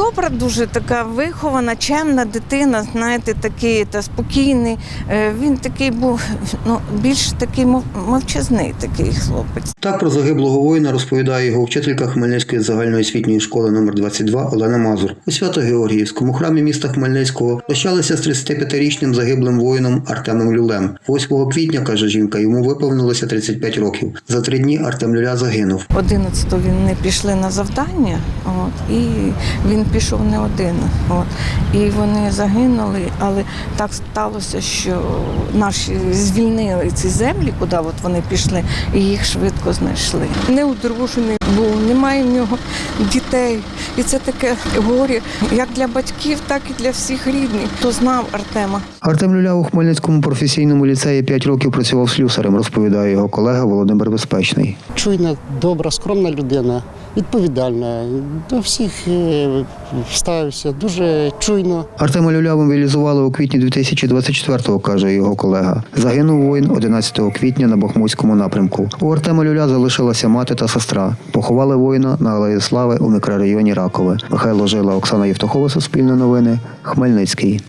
добра, дуже така вихована, чемна дитина, знаєте, такий та спокійний. Е, Він такий був ну, більш такий мов- мовчазний такий хлопець. Так про загиблого воїна розповідає його вчителька Хмельницької загальноосвітньої школи номер 22 Олена Мазур. У Свято-Георгіївському храмі міста Хмельницького прощалися з 35-річним загиблим воїном Артемом Люлем. 8 квітня, каже жінка, йому виповнилося 35 років. За три дні Артем Люля загинув. 11-го він не пішли на завдання, от, і він пішов не один. От, і вони загинули, але так сталося, що наші звільнили ці землі, куди от вони пішли, і їх швидко знайшли. Неодружений був, немає в нього дітей. І це таке горе як для батьків, так і для всіх рідних, хто знав Артема. Артем Люля у Хмельницькому професійному ліцеї 5 років працював слюсарем, розповідає його колега Володимир Безпечний. чуйна, добра, скромна людина, відповідальна. До всіх е, ставився дуже чуйно. Артема Люля мобілізували у квітні 2024-го, каже його колега. Загинув воїн 11 квітня на Бахмутському напрямку. У Артема Люля залишилася мати та сестра. Поховали воїна на Алеї Слави у мікрорайоні Ракове. Михайло Жила, Оксана Євтухова, Суспільне новини, Хмельницький.